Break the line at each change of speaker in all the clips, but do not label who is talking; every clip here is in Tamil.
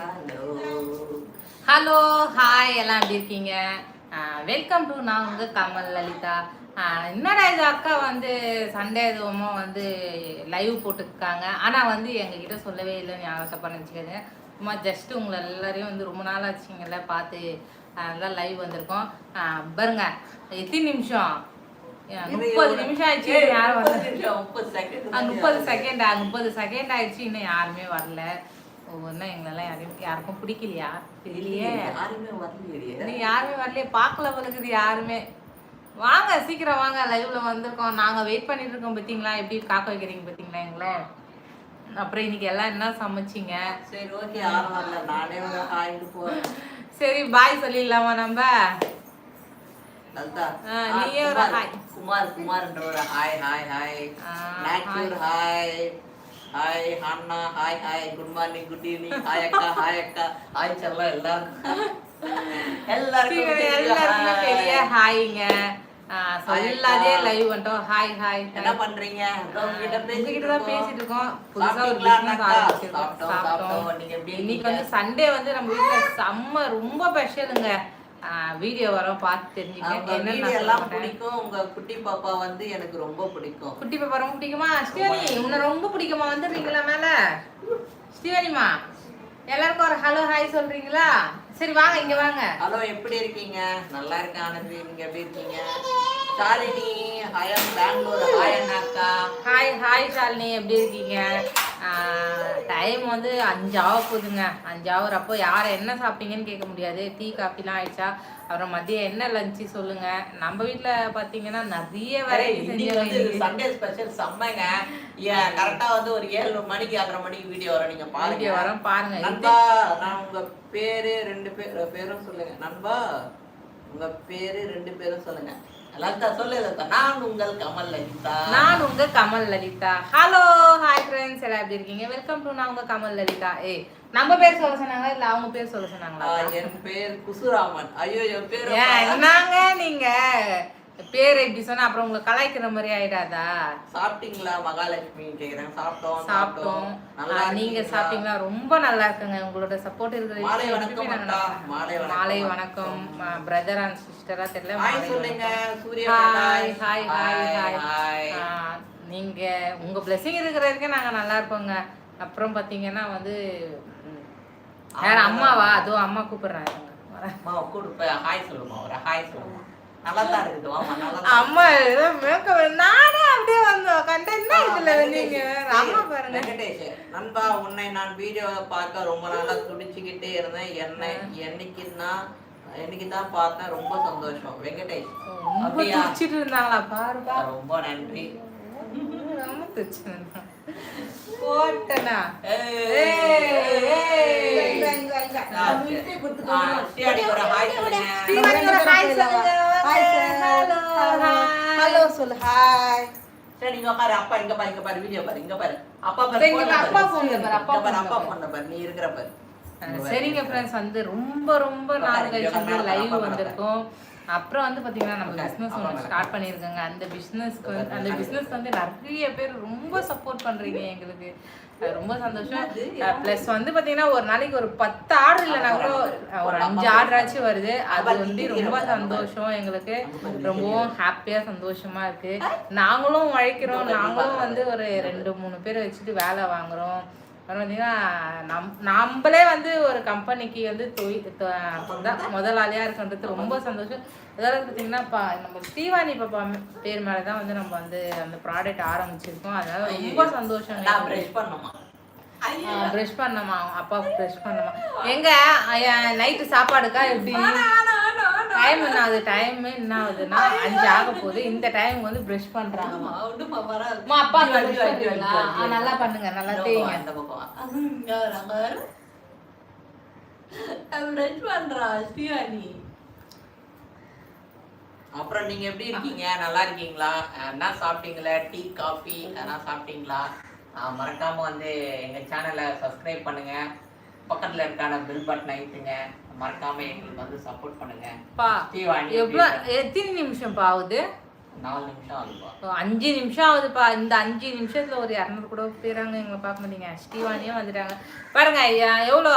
ஹலோ
ஹலோ ஹாய் எல்லாம் எப்படி இருக்கீங்க? வெல்கம் டு நான் உங்கள் கமல் லலிதா. என்னடா இது அக்கா வந்து சண்டே எதுவுமோ வந்து லைவ் போட்டுருக்காங்க. ஆனால் வந்து எங்ககிட்ட சொல்லவே இல்லை ஞாபகத்தை பண்ணிச்சுக்கோங்க சும்மா ஜஸ்ட் உங்களை எல்லாரையும் வந்து ரொம்ப நாள் ஆச்சுங்கல்ல பார்த்து அதெல்லாம் லைவ் வந்திருக்கோம். பாருங்க எத்தனை நிமிஷம்? முப்பது நிமிஷம் ஆயிடுச்சு யாரும்
முப்பது
வரல. செகண்ட் முப்பது செகண்ட் ஆயிடுச்சு இன்னும் யாருமே வரல. ஒவ்வொன்றா எங்களெல்லாம் யாரையும் யாருக்கும் பிடிக்கலையா? தெரியலையே.
யாருமே வரலையே.
யாருமே வரலையே. பார்க்கல பழகுது யாருமே. வாங்க சீக்கிரம் வாங்க. லைவ்ல வந்திருக்கோம். நாங்க வெயிட் பண்ணிட்டு இருக்கோம் பார்த்தீங்களா எப்படி காக்க வைக்கிறீங்க பார்த்தீங்களா எங்களை? அப்புறம் இன்னைக்கு எல்லாம் என்ன சமைச்சிங்க?
சரி ஓகே யாரும் வரல. நானே ஹாய்னு போறேன்.
சரி பாய் சொல்லிடலாமா நம்ம? நீயே ஒரு hi.
குமார் குமார்ன்ற ஒரு hi hi hi hi hi அண்ணா hi hi good morning good evening hi அக்கா ஹாய் அக்கா ஹாய் செல்லம் எல்லாருக்கும் எல்லாருக்கும் பெரிய
ஹாய்ங்க. சொல்லாதே லைவ் வந்துட்டோம். ஹாய் ஹாய்
என்ன பண்றீங்க? உங்ககிட்ட பேசிட்டு
உங்ககிட்ட தான் பேசிட்டு இருக்கோம் புதுசா ஒரு பிசினஸ்? ஆரம்பிச்சிருக்கோம்.
சாப்பிட்டோம்,
இன்னைக்கு? வந்து சண்டே வந்து நம்ம வீட்ல செம்ம ரொம்ப ஸ்பெஷலுங்க வீடியோ வரோம் பார்த்து தெரிஞ்சுக்க
அவங்க
என்னன்னு
வீடியோ
நான்
எல்லாம். பிடிக்கும். உங்க குட்டி பாப்பா வந்து எனக்கு ரொம்ப பிடிக்கும்.
குட்டி பாப்பா ரொம்ப பிடிக்குமா? ஸ்ரீவாணி உன்னை ரொம்ப பிடிக்குமா? வந்துடுறீங்களா மேல? ஸ்ரீவாணிமா எல்லாருக்கும் ஒரு ஹலோ ஹாய் சொல்றீங்களா? சரி வாங்க இங்க வாங்க.
ஹலோ எப்படி இருக்கீங்க? நல்லா இருக்கேன் ஆனந்தி. நீங்க எப்படி இருக்கீங்க? ஷாலினி ஹாயம் Bangalore. Hi அண்ணாக்கா.
Hi hi Shalini. எப்படி இருக்கீங்க? டைம் வந்து அஞ்சு ஆக போகுதுங்க ஆகுறப்போ யார் என்ன சாப்பிட்டீங்கன்னு கேட்க முடியாது. டீ காஃபிலாம் ஆயிடுச்சா? அப்புறம் மதியம் என்ன லஞ்சு சொல்லுங்க? நம்ம வீட்ல பாத்தீங்கன்னா நிறைய வெரைட்டி
சண்டே ஸ்பெஷல் செம்மங்க. கரெக்டா வந்து ஒரு ஏழு மணிக்கு ஆறரை மணிக்கு வீடியோ வரும். நீங்க பாருங்க.
வரோம் பாருங்க.
நண்பா நான் உங்க பேரு ரெண்டு பேர் பேரும் சொல்லுங்க. நண்பா உங்க பேரு ரெண்டு பேரும் சொல்லுங்க. லலிதா சொல்லு லலிதா நான் உங்கள் கமல் லலிதா
நான் உங்க Kamal Lalitha hello hi friends எல்லாம் எப்படி இருக்கீங்க? வெல்கம் டு நான் உங்க கமல் லலிதா ஏய் நம்ம பேர் சொல்ல சொன்னாங்களா? இல்ல அவங்க பேர் சொல்ல சொன்னாங்களா?
என் பேர் குசுராமன். ஐயோ என் பேர்
என்னங்க நீங்க. பேர் இப்படி சொன்னா அப்புறம் உங்களை கலாய்க்கிற மாதிரி ஆயிடாதா?
சாப்பிட்டீங்களா? மகாலட்சுமி கேக்குறேன் சாப்பிட்டோம்
சாப்பிட்டோம். நீங்க? சாப்பிட்டீங்களா? ரொம்ப நல்லா இருக்குங்க. உங்களோட சப்போர்ட் இருக்கிற
மாலை வணக்கம் மாலை வணக்கம்.
பிரதர் அண்ட் சிஸ்டரா தெரியல
hi
hi. Hi hi hi நீங்க உங்க பிளெஸிங் இருக்கிற வரைக்கும் நாங்க நல்லா இருப்போங்க. அப்புறம் பாத்தீங்கன்னா வந்து யார். அம்மாவா? அதோ அம்மா கூப்பிடுறாங்க.
அம்மா கொடுப்ப ஹாய் சொல்லுமா ஒரு ஹாய் சொல்லுமா
அம்மா மேக்கப் நானே அப்படியே வந்தோம் கண்டென்ட் இதுல நீங்க? அம்மா பாருங்க.
வெங்கடேஷ் நண்பா உன்னை நான் வீடியோவை பார்க்க ரொம்ப நாளா துடிச்சுக்கிட்டே இருந்தேன். என்ன என்னைக்கு தான் என்னைக்கு தான் பார்த்தேன். ரொம்ப சந்தோஷம். வெங்கடேஷ்
ரொம்ப? துடிச்சிட்டு இருந்தாங்களா? பாருப்பா.
ரொம்ப நன்றி.
ரொம்ப
ஹலோ. சொல்லு. ஹாய்.
சரி இங்க பாரு அப்பா இங்க பாரு இங்க பாரு. வீடியோ பாரு இங்க பாரு. அப்பா பாரு
அப்பா
பாரு.
phone ல பாரு, அப்பா
பாரு அப்பா
பாரு.
phone ல பாரு. நீ இருக்கிற பாரு.
சரிங்க ஃப்ரெண்ட்ஸ் வந்து ரொம்ப ரொம்ப நாள் கழிச்சு லைவ் வந்திருக்கோம். அப்புறம் வந்து பாத்தீங்கன்னா நம்ம பிசினஸ் ஒன்று ஸ்டார்ட் பண்ணியிருக்கோங்க அந்த பிசினஸ்க்கு வந்து அந்த பிசினஸ் வந்து நிறைய பேர் ரொம்ப சப்போர்ட் பண்றீங்க எங்களுக்கு. ரொம்ப சந்தோஷம். ப்ளஸ் வந்து பாத்தீங்கன்னா ஒரு நாளைக்கு ஒரு பத்து ஆர்டர் இல்லைனா கூட ஒரு அஞ்சு ஆர்டர் ஆச்சும் வருது. அது வந்து ரொம்ப சந்தோஷம் எங்களுக்கு. ரொம்பவும் ஹாப்பியா சந்தோஷமா இருக்கு. நாங்களும் உழைக்கிறோம். நாங்களும் வந்து ஒரு ரெண்டு மூணு பேர் வச்சுட்டு வேலை வாங்குறோம். அப்புறம் பார்த்தீங்கன்னா நம் நம்மளே வந்து ஒரு கம்பெனிக்கு வந்து தொழில் முதலாளியாக இருக்கின்றது ரொம்ப சந்தோஷம். அதாவது பார்த்தீங்கன்னா பா நம்ம ஸ்ரீவாணி பாப்பா பேர் மேலே தான் வந்து நம்ம வந்து அந்த ப்ராடக்ட் ஆரம்பிச்சிருக்கோம். அதனால ரொம்ப சந்தோஷம்
பிரஷ் பண்ணுமா
ப்ரஷ் பண்ணமா அப்பாவுக்கு ப்ரஷ் பண்ணமா எங்க நைட்டு சாப்பாடுக்கா எப்படி? டைம் என்ன ஆகுது? டைம் என்ன ஆகுதுன்னா அஞ்சு ஆக போகுது. இந்த டைம் வந்து ப்ரஷ் பண்றாங்கம்மா அம்மா அப்பா நல்லா பண்ணுங்க நல்லா தேய்ங்க.
அந்த பக்கம். brush பண்றான், ஸ்ரீவாணி. அப்புறம் நீங்க எப்படி இருக்கீங்க? நல்லா இருக்கீங்களா? என்ன சாப்பிட்டீங்களா? டீ காஃபி எதனா சாப்பிட்டீங்களா? மறக்காம வந்து எங்க சேனலை சப்ஸ்கிரைப் பண்ணுங்க. பக்கத்துல இருக்கான பில் பட்டன் அழுத்துங்க மறக்காம எங்களுக்கு வந்து சப்போர்ட் பண்ணுங்க.
பா எவ்வளோ எத்தனை நிமிஷம்ப்பா ஆகுது?
நாலு நிமிஷம் ஆகுதுப்பா.
அஞ்சு நிமிஷம் ஆகுதுப்பா. இந்த அஞ்சு நிமிஷத்துல ஒரு இரநூறு கூட போயிறாங்க எங்களை பார்க்க மாட்டீங்க. ஸ்ரீவாணியும் வந்துட்டாங்க பாருங்க ஐயா, எவ்வளோ?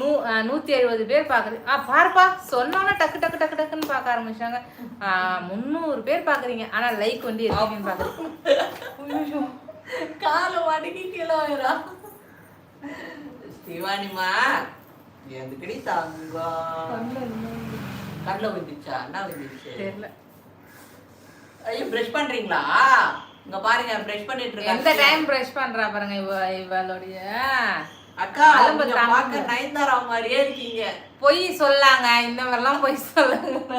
நூ நூத்தி எழுபது பேர் பாக்குறீங்க ஆ பாருப்பா சொன்னோன்னே டக்கு டக்கு டக்கு டக்குன்னு பார்க்க ஆரம்பிச்சாங்க முந்நூறு பேர் பாக்குறீங்க ஆனா லைக் வந்து எத்தனைன்னு பாக்குறீங்க
கால மடக்கி கீழே வரா சிவானிமா எதுக்கடி தங்கம் கண்ணில் விழுந்துச்சா? என்ன விழுந்துச்சு? ஐயோ பிரஷ் பண்றீங்களா? இங்க பாருங்க பிரஷ் பண்ணிட்டு
எந்த
இருக்காங்க
டைம் ப்ரஷ் பண்றா பாருங்க இவ இவளுடைய?
அக்கா. பார்க்க நயன்தாரா மாதிரியே இருக்கீங்க.
பொய் சொல்லாங்க. இந்த மாதிரிலாம் பொய் சொல்லுங்க.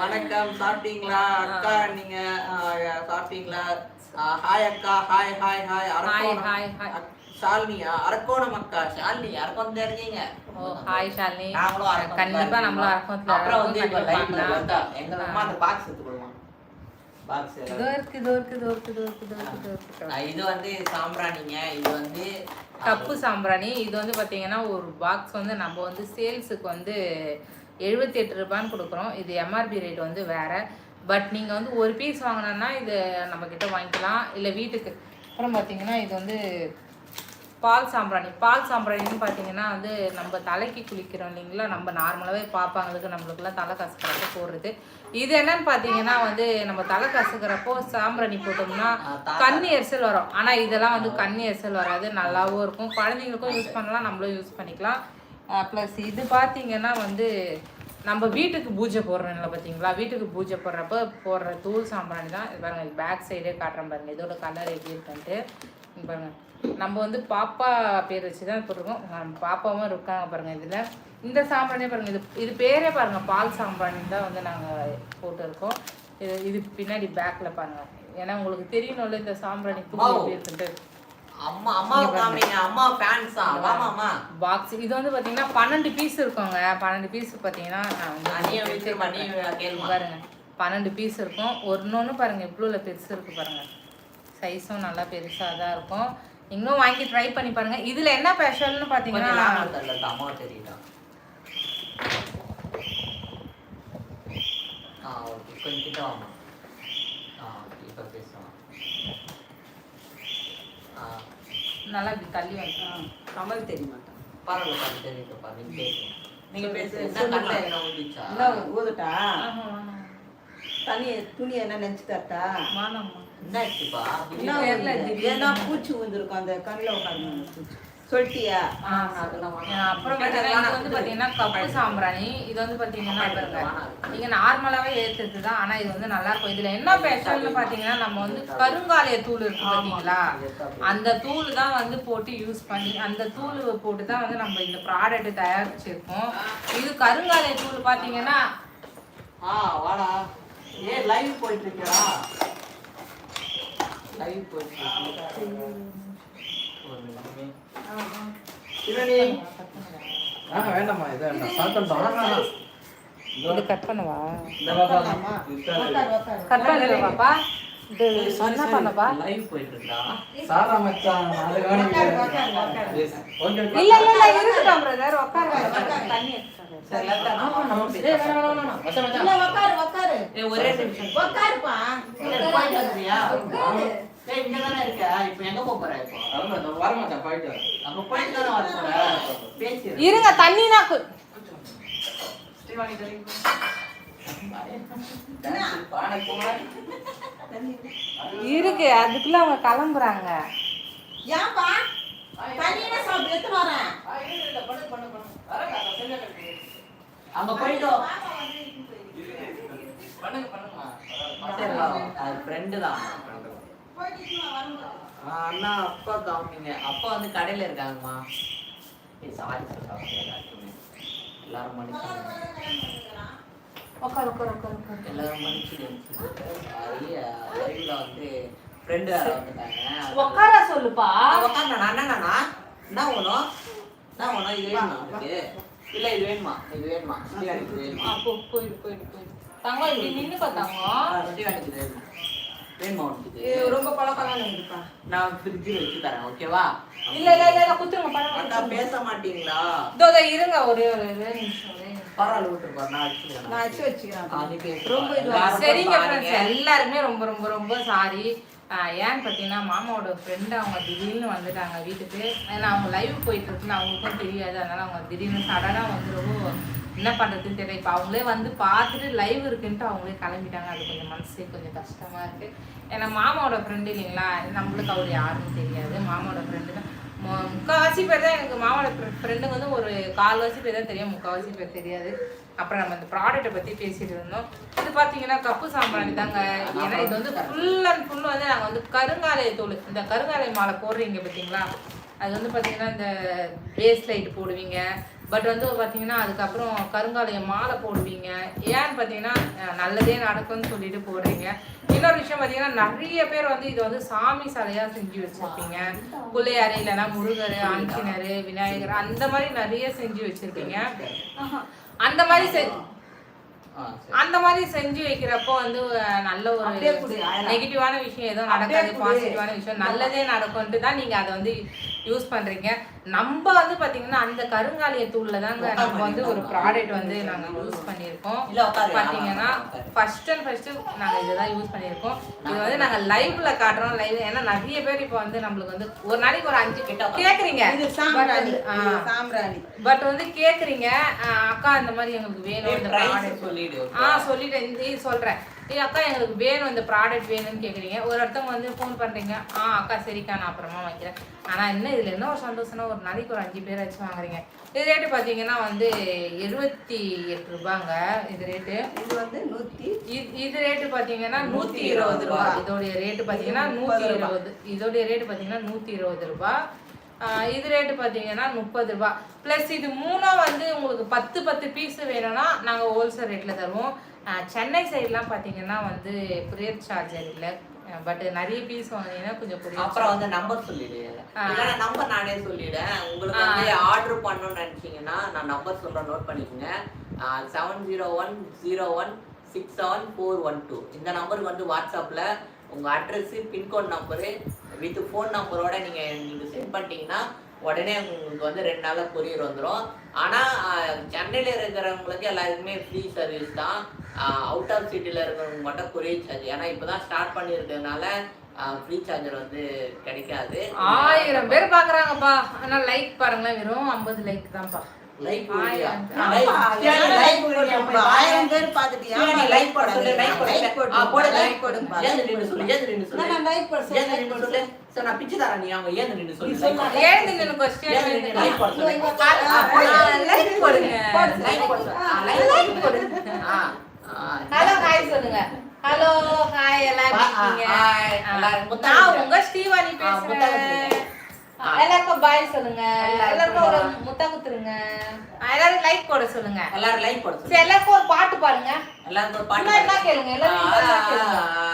வணக்கம். சாப்பிட்டீங்களா? அக்கா நீங்க சாப்பிட்டீங்களா? ஹாய் அக்கா. Hi hi hi Arakkonam.
Hi, hi.
ஷாலினியா Arakkonam அக்கா ஷாலினி அரக்கோணம் தெரிஞ்சீங்க
ஓ ஹாய் ஷாலினி.
நாங்களும் அரக்கோணம்
கண்டிப்பா நம்மளும்
இருக்கோம்.
அரக்கோணத்துல
அப்புறம் வந்து இப்ப லைவ்ல. வந்தா எங்க அம்மா அந்த பாக்ஸ் எடுத்துக்கொள்ளுமா பாக்ஸ்
இதோ இருக்கு இதோ இருக்கு இதோ இருக்கு இதோ இருக்கு இதோ இருக்கு
வந்து சாம்பிராணிங்க. இது வந்து
கப்பு சாம்பிராணி. இது வந்து பார்த்தீங்கன்னா ஒரு பாக்ஸ் வந்து நம்ம வந்து சேல்ஸுக்கு வந்து எழுபத்தி எட்டு ரூபான்னு கொடுக்குறோம். இது எம்ஆர்பி ரேட் வந்து வேற. பட் நீங்கள் வந்து ஒரு பீஸ் வாங்கினோன்னா இது நம்ம கிட்ட வாங்கிக்கலாம். இல்லை வீட்டுக்கு. அப்புறம் பார்த்தீங்கன்னா இது வந்து பால் சாம்பிராணி. பால் சாம்பிராணின்னு பார்த்தீங்கன்னா வந்து நம்ம தலைக்கு குளிக்கிறோம் இல்லைங்களா? நம்ம நார்மலாகவே பாப்பாங்களுக்கு நம்மளுக்குலாம் தலை கசுக்கிறப்போ போடுறது. இது என்னன்னு பார்த்தீங்கன்னா வந்து நம்ம தலை கசுக்கிறப்போ சாம்பிராணி போட்டோம்னா கண்ணு எரிச்சல் வரும். ஆனால் இதெல்லாம் வந்து கண்ணு எரிச்சல் வராது. நல்லாவும் இருக்கும். குழந்தைங்களுக்கும் யூஸ் பண்ணலாம். நம்மளும் யூஸ் பண்ணிக்கலாம். ப்ளஸ் இது பார்த்தீங்கன்னா வந்து நம்ம வீட்டுக்கு பூஜை போடுறோம்ல பார்த்தீங்களா வீட்டுக்கு பூஜை போடுறப்ப போடுற தூள் சாம்பிராணி தான். இது பாருங்க பேக் சைடே காட்டுறேன் பாருங்க. இதோட கலர் எப்படி இருக்குன்ட்டு. இங்க பாருங்க. நம்ம வந்து பாப்பா பேர் வச்சு தான் போட்டிருக்கோம். நம்ம பாப்பாவும் இருக்காங்க பாருங்க இதில். இந்த சாம்பிராணியே பாருங்க இது இது பேரே பாருங்க பால் சாம்பிராணி தான் வந்து நாங்கள் போட்டிருக்கோம். இது இது பின்னாடி பேக்கில் பாருங்க. ஏன்னா உங்களுக்கு தெரியணும்ல இந்த சாம்பிராணி எப்படி இருக்குன்ட்டு
அம்மா அம்மாவை காமிங்க அம்மா ஃபேன்ஸா வாமாமா
பாக்ஸ் இது வந்து பார்த்தீங்கன்னா பன்னெண்டு பீஸ் இருக்குங்க. பன்னெண்டு பீஸ் பார்த்தீங்கன்னா நான் வந்து
நீ வச்சிருமா நீ கேளுமா?
பாருங்க. பன்னெண்டு பீஸ் இருக்கும். ஒன்னொன்று பாருங்க இவ்வளோ பெருசு இருக்கு பாருங்க. சைஸும் நல்லா பெருசாக தான் இருக்கும். இன்னும் வாங்கி ட்ரை பண்ணி பாருங்க. இதுல என்ன ஸ்பெஷல்னு
தரல அம்மா தெரியுதா? ஆ ஓகே. கொஞ்சம் கிட்ட வாமா ஆ இப்போ பேசலாம். ஆ.
நல்லா இப்படி தள்ளி வந்து
கமல் தெரிய மாட்டான்.
பரவாயில்ல பாரு தெரியுதுப்பா நீங்க பேசுங்க. நீங்க என்ன
ஊதுட்டா. தண்ணி துணி என்ன நினைச்சு தரட்டா
வேணாம்மா.
ஏன்னா பூச்சி ஊந்துருக்கும் அந்த கண்ணில் உட்காந்து பூச்சி. சொல்லிட்டியா.
அப்புறம் வந்து பார்த்தீங்கன்னா கப்பு சாம்பிராணி. இது வந்து பார்த்தீங்கன்னா பாருங்க. நீங்க நார்மலாவே ஏத்துறது தான். ஆனா இது வந்து நல்லா இருக்கும். இதுல என்ன ஸ்பெஷல்னு பார்த்தீங்கன்னா நம்ம வந்து கருங்காலிய தூள் இருக்கு பார்த்தீங்களா அந்த தூள் தான் வந்து போட்டு யூஸ் பண்ணி அந்த தூள் போட்டு தான் வந்து நம்ம இந்த ப்ராடக்ட் தயாரிச்சிருக்கோம். இது கருங்காலிய தூள் பார்த்தீங்கன்னா
ஆ வாடா. ஏ லைவ் போயிட்டு இருக்கா லைவ் போயிட்டு
இது
இது கட் பண்ணவா. கட் பண்ணுங்க பாப்பா? என்ன பண்ணப்பா
லைவ் போயிட்டு இருக்கா
சாரா மச்சான் அது
உட்காரு, உட்காரு, உட்காரு.
ஓகே
இல்ல இல்ல இல்ல இருக்கட்டும் பிரதர் உட்காருங்க தண்ணி
ஒரே நிமிஷம்
உட்காருப்பா.
ஏய், போயிட்டு வந்துறியா? ஏய், இங்க தானே இருக்க. இப்ப எங்க போப் போற இப்போ?
அதான் மச்சான் வர மச்சான் போயிட்டு வரேன்.
அப்ப போயிட்டு தானே வர போற? பேசிரு.
இருங்க தண்ணினா
ஸ்ரீவாணி தெரியுமா?
இருக்கு அதுக்குள்ள அவங்க கிளம்புறாங்க
ஏன்பா? என்ன சாப்பிட்டு வரேன்.
அங்க. சரி. அது friend தான். அண்ணா அப்பா காமிங்க அப்பா வந்து கடையில இருக்காங்கம்மா சொல்றா, எல்லாருக்குமே. எல்லாரும் மன்னிச்சுடுங்க.
உட்காரு உட்காரு உட்காரு உட்காரு.
எல்லாரும் ல வந்து வேற வந்துட்டாங்க.
உட்கார சொல்லுப்பா
ஆ, உக்காந்தண்ணா, என்னண்ணா? என்ன வேணும்? என்ன வேணும்? இது வேணுமா உனக்கு? இல்ல இது வேணுமா இது வேணுமா ஸ்ரீவாணிக்கு இது வேணுமா
ஆ, போ போயிடு போயிடு போயிடு தங்கம் இப்படி நின்னு பார்த்தாங்க
ஸ்ரீவாணிக்கு இது வேணுமா வேணுமா உனக்கு இது?
இது ரொம்ப பழக்கம் இருக்குப்பா
நான் ஃப்ரிட்ஜில் வச்சு தரேன் ஓகேவா
இல்ல இல்ல இல்ல குத்துருங்க பரவாயில்ல
பேச மாட்டீங்களா
இதோ இருங்க ஒரே ஒரே நிமிஷம்.
பரவாயில்ல விட்டுருப்பா நான் வச்சுக்கிறேன்
நான் வச்சு வச்சுக்கிறேன்.
ஆ, நீ பேசு.
ரொம்ப இதுவா
எல்லாரும்
சரிங்க
பாருங்க.
ஃப்ரெண்ட்ஸ் எல்லாருமே ரொம்ப ரொம்ப ரொம்ப சாரி ஏன்னு பார்த்தீங்கன்னா மாமாவோட ஃப்ரெண்டு அவங்க திடீர்னு வந்துட்டாங்க வீட்டுக்கு. ஏன்னா அவங்க லைவ் போயிட்டு இருக்குன்னு அவங்களுக்கும் தெரியாது. அதனால அவங்க திடீர்னு சடனாக வந்துடவும் என்ன பண்ணுறதுன்னு தெரியல. இப்போ அவங்களே வந்து பார்த்துட்டு லைவ் இருக்குன்ட்டு அவங்களே கிளம்பிட்டாங்க. அது கொஞ்சம் மனசு கொஞ்சம் கஷ்டமாக இருக்குது ஏன்னா மாமாவோட ஃப்ரெண்டு இல்லைங்களா? நம்மளுக்கு அவர் யாருன்னு தெரியாது. மாமாவோட ஃப்ரெண்டு தான். முக்கால்வாசி பேர் தான் எனக்கு மாவட்ட ஃப்ரெண்டுங்க வந்து ஒரு கால்வாசி பேர் தான் தெரியும். முக்கால்வாசி பேர் தெரியாது. அப்புறம் நம்ம இந்த ப்ராடக்ட்டை பற்றி பேசிட்டு இருந்தோம். இது பார்த்தீங்கன்னா கப்பு சாம்பிராணி தாங்க. ஏன்னா இது வந்து ஃபுல் அண்ட் ஃபுல் வந்து நாங்கள் வந்து கருங்காலை தூள் இந்த கருங்காலை மாலை போடுறீங்க பார்த்தீங்களா அது வந்து பார்த்தீங்கன்னா இந்த பேஸ் லைட் போடுவீங்க. பட் வந்து பார்த்தீங்கன்னா அதுக்கப்புறம் கருங்காலையை மாலை போடுவீங்க. ஏன்னு பார்த்தீங்கன்னா நல்லதே நடக்கும்னு சொல்லிட்டு போடுறீங்க. இன்னொரு விஷயம் பார்த்தீங்கன்னா நிறைய பேர் வந்து இது வந்து சாமி சிலையாக செஞ்சு வச்சுருப்பீங்க பிள்ளையாரு இல்லைன்னா முருகர் ஆஞ்சநர் விநாயகர் அந்த மாதிரி நிறைய செஞ்சு வச்சுருப்பீங்க அந்த மாதிரி செ-
ஆ, சரி.
அந்த மாதிரி செஞ்சு வைக்கிறப்போ வந்து நல்ல ஒரு. நெகட்டிவான விஷயம் எதுவும் நடக்காது. பாசிட்டிவான விஷயம் நல்லதே நடக்கும்ட்டு தான் நீங்க அதை வந்து யூஸ் பண்றீங்க நம்ம வந்து பாத்தீங்கன்னா அந்த கருங்காலிய தூள்ல தாங்க நம்ம வந்து ஒரு ப்ராடக்ட் வந்து நாங்க யூஸ் பண்ணியிருக்கோம். பாத்தீங்கன்னா ஃபர்ஸ்ட் அண்ட் ஃபர்ஸ்ட் நாங்க இதை தான் யூஸ் பண்ணியிருக்கோம். இது வந்து நாங்க லைவ்ல காட்டுறோம் லைவ் ஏன்னா நிறைய பேர் இப்போ வந்து நம்மளுக்கு வந்து ஒரு நாளைக்கு ஒரு அஞ்சு கேக்குறீங்க.
இது சாம்பிராணி.
பட் வந்து கேக்குறீங்க. அக்கா இந்த மாதிரி எங்களுக்கு வேணும் இந்த ப்ராடக்ட்
சொல்லிடு
ஆ சொல்லிட்டேன். இந்த ஏய் அக்கா எங்களுக்கு வேணும் இந்த ப்ராடக்ட் வேணும்னு கேட்குறீங்க ஒரு ஒருத்தவங்க வந்து ஃபோன் பண்ணுறீங்க ஆ அக்கா சரிக்கா நான் அப்புறமா வாங்கிக்கிறேன். ஆனால் என்ன இதில் என்ன ஒரு சந்தோஷம்னா ஒரு நாளைக்கு ஒரு அஞ்சு பேர் வச்சு வாங்குறீங்க. இது ரேட்டு பார்த்தீங்கன்னா வந்து எழுபத்தி எட்டு ரூபாங்க இது ரேட்டு
இது வந்து நூத்தி
இது- இது ரேட்டு பார்த்தீங்கன்னா நூற்றி இருபது ரூபா. இதோடைய ரேட்டு பார்த்தீங்கன்னா நூற்றி இருபது. இதோடைய ரேட்டு பார்த்தீங்கன்னா நூற்றி இருபது ரூபா. இது ரேட்டு பார்த்தீங்கன்னா முப்பது ரூபா. ப்ளஸ் இது மூணும் வந்து உங்களுக்கு பத்து பத்து பீஸ் வேணும்னா நாங்கள் ஹோல்சேல் ரேட்டில் தருவோம். சென்னை சைட்லாம் பார்த்தீங்கன்னா வந்து குரியர் சார்ஜர் இல்லை. பட் நிறைய பீஸ் வாங்கினீங்கன்னா கொஞ்சம் courier
அப்புறம் வந்து நம்பர் சொல்லிடு. இல்லைன்னா நம்பர் நானே சொல்லிடுறேன் உங்களுக்கு வந்து ஆர்டர் பண்ணணும்னு நினைச்சீங்கன்னா நான் நம்பர் சொல்றேன் நோட் பண்ணிக்கோங்க. Seven zero one zero one six seven four one two இந்த நம்பருக்கு வந்து வாட்ஸ்அப்பில் உங்கள் address pincode number with phone நம்பரோட நீங்கள் நீங்கள் சென்ட் பண்ணிட்டீங்கன்னா உடனே உங்களுக்கு வந்து ரெண்டு நாளில் கொரியர் வந்துடும் ஆனால் சென்னையில் இருக்கிறவங்களுக்கு எல்லாருக்குமே ஃப்ரீ சர்வீஸ் தான். அவுட் ஆஃப் சிட்டியில் இருக்கிறவங்க மட்டும் கொரியர் சார்ஜ் ஏன்னா இப்போ தான் ஸ்டார்ட் பண்ணியிருக்கிறதுனால ஃப்ரீ சார்ஜர் வந்து கிடைக்காது.
ஆயிரம் பேர் பார்க்குறாங்கப்பா ஆனால் லைக் பாருங்களேன் வெறும் ஐம்பது லைக் தான்ப்பா.
லைக்
ஆயிரம்.
பேர். பார்த்துட்டியா
லைக் போட லைக் போட
லைக் போடு லைக்
போடு
லைக் போட
நான் பிச்சை தரேன் நீ அவங்க நின்னு சொல்லு. லைக் லைக்
போடுங்க.
லைக் லைக் ஆ
ஹலோ ஹாய் சொல்லுங்க. Hello hi. இருக்கீங்க?
எல்லாரும் முத்தம்
நான்
கொடுங்க.
உங்க ஸ்ரீவாணி
முத்தம்
பேசுறேன் எல்லாருக்கும் பாய் சொல்லுங்க.
எல்லாருக்கும்
எல்லாருக்கும் ஒரு
bye.
முத்தா குத்துருங்க. எல்லாரும் லைக் போட சொல்லுங்க.
எல்லாரும் லைக் போட சொல்லு
சரி எல்லாருக்கும் ஒரு பாட்டு பாருங்க
எல்லாரும் ஒரு பாட்டு
என்ன கேளுங்க. எல்லாரும்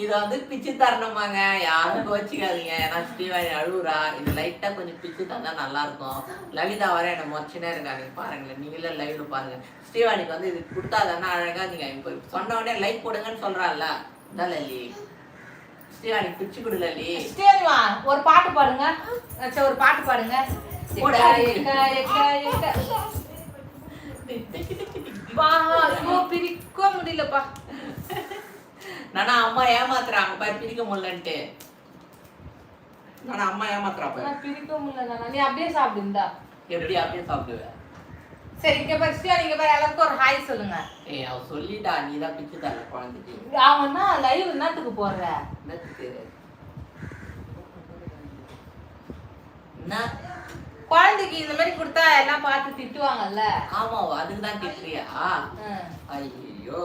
இது வந்து பிச்சு தரணுமாங்க. யாரும் கோச்சிக்காதீங்க. ஏன்னா ஸ்ரீவாணி அழுவுறா. இது லைட்டா கொஞ்சம் பிச்சு தந்தா நல்லா இருக்கும் லலிதா வர என்ன மொச்சனே இருக்காங்க பாருங்களேன். நீங்களே லைவ்ல பாருங்க. ஸ்ரீவாணிக்கு வந்து இது கொடுத்தாதானே அழகா நீங்க இப்போ சொன்ன உடனே லைக் போடுங்கன்னு சொல்றாள்ல. இதான் லலி. ஸ்ரீவாணி பிச்சு கொடு லலி.
ஸ்ரீவா ஒரு பாட்டு பாடுங்க. சரி ஒரு பாட்டு பாடுங்க. பிரிக்க முடியலப்பா.
நானா அம்மா ஏமாத்துறாங்க பாரு பிரிக்க முடியலன்ட்டு. நானா அம்மா ஏமாத்துறா பாரு.
பிரிக்க முடியல நானா. நீ அப்படியே சாப்பிடுந்தா
எப்படி அப்படியே சாப்பிடுவேன்
சரி இங்க பாரு ஸ்ரீவா நீங்க பாரு எல்லாருக்கும் ஒரு ஹாய் சொல்லுங்க.
ஏய் அவ சொல்லிட்டா நீ தான் பிச்சு தர குழந்தைக்கு.
அவன்னா லைவ் என்னத்துக்கு
என்னத்துக்கு? என்ன?
குழந்தைக்கு இந்த மாதிரி கொடுத்தா எல்லாம் பார்த்து திட்டுவாங்கல்ல?
ஆமா அதுக்கு தான் திட்டுறியா. ஐயோ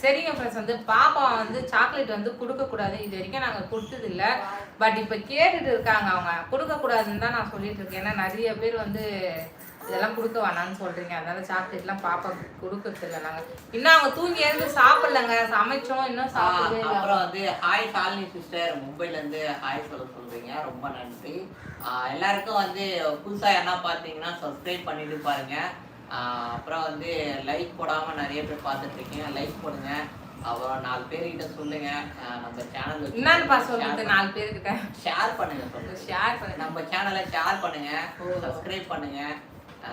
சரிங்க ஃப்ரெண்ட்ஸ் வந்து பாப்பா வந்து சாக்லேட் வந்து கொடுக்கக்கூடாது. இது வரைக்கும் நாங்கள் கொடுத்தது இல்லை பட் இப்போ கேட்டுட்டு இருக்காங்க அவங்க. கொடுக்கக்கூடாதுன்னு தான் நான் சொல்லிட்டு இருக்கேன். ஏன்னா நிறைய பேர் வந்து இதெல்லாம் கொடுக்க வேணாம்னு சொல்றீங்க. அதனால சாக்லேட்லாம் பாப்பாக்கு கொடுக்கறது இல்லை நாங்கள் இன்னும் அவங்க தூங்கி எழுந்து சாப்பிடலங்க. சமைச்சோம் இன்னும் சாப்பிடவே
அப்புறம் வந்து ஹாய் ஷாலினி சிஸ்டர் மும்பைல இருந்து ஹாய் சொல்ல சொல்றீங்க. ரொம்ப நன்றி. எல்லாருக்கும் வந்து புதுசா என்ன பார்த்தீங்கன்னா சப்ஸ்கிரைப் பண்ணிட்டு பாருங்க. ஆ, அப்புறம் வந்து லைக் போடாம நிறைய பேர் பார்த்துட்டு இருக்கீங்க. லைக் போடுங்க. அப்புறம் நாலு பேர்கிட்ட சொல்லுங்க. நம்ம சேனல்
என்னன்னுப்பா சொல்றது நாலு பேர்கிட்ட.
ஷேர் பண்ணுங்க சொல்லுங்க.
ஷேர் பண்ணி
நம்ம சேனலை ஷேர் பண்ணுங்க. சப்ஸ்கிரைப் பண்ணுங்க.